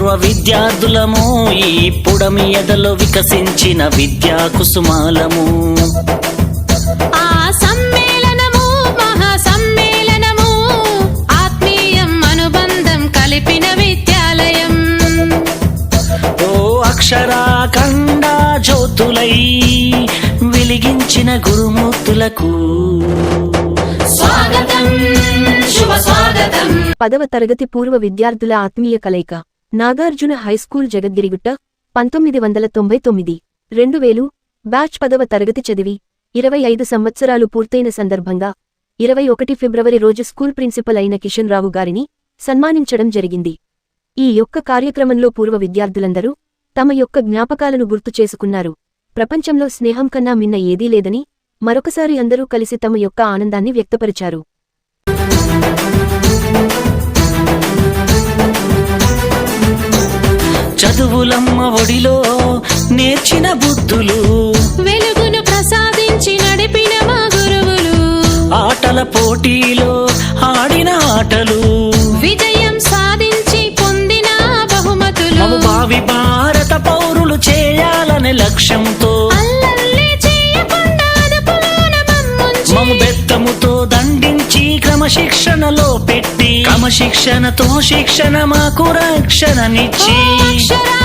పూర్వ విద్యార్థులము ఈ పుడమి ఎదలో వికసించిన విద్యా కుసుమాలము. ఆ సమ్మేళనము మహా సమ్మేళనము ఆత్మీయం అనుబంధం కలిపిన విద్యాలయం. ఓ అక్షరాఖండ జ్యోతులై వెలిగించిన గురుమూర్తులకు స్వాగతం శుభ స్వాగతం. పదవ తరగతి పూర్వ విద్యార్థుల ఆత్మీయ కలయిక. నాగార్జున హైస్కూల్ జగద్గిరిగుట్ట పంతొమ్మిది వందల తొంభై తొమ్మిది. రెండు వేలు బ్యాచ్ పదవ తరగతి చదివి ఇరవై ఐదు సంవత్సరాలు పూర్తయిన సందర్భంగా ఇరవై ఒకటి ఫిబ్రవరి రోజు స్కూల్ ప్రిన్సిపల్ అయిన కిషన్ రావు గారిని సన్మానించడం జరిగింది. ఈ యొక్క కార్యక్రమంలో పూర్వ విద్యార్థులందరూ తమ యొక్క జ్ఞాపకాలను గుర్తు చేసుకున్నారు. ప్రపంచంలో స్నేహం కన్నా మిన్న ఏదీ లేదని మరొకసారి అందరూ కలిసి తమ యొక్క ఆనందాన్ని వ్యక్తపరిచారు. చదువులమ్మ ఒడిలో నేర్చిన బుద్ధులు. వెలుగును ప్రసాదించి నడిపిన మా గురువులు. ఆటల పోటీలో ఆడిన ఆటలు. విజయం సాధించి పొందిన బహుమతులు. భావి భారత పౌరులు చేయాలనే లక్ష్యంతో మము బెత్తముతో దండించి క్రమశిక్షణలో పెట్టి క్రమశిక్షణతో శిక్షణ మాకు రక్షణనిచ్చి. అక్షరా!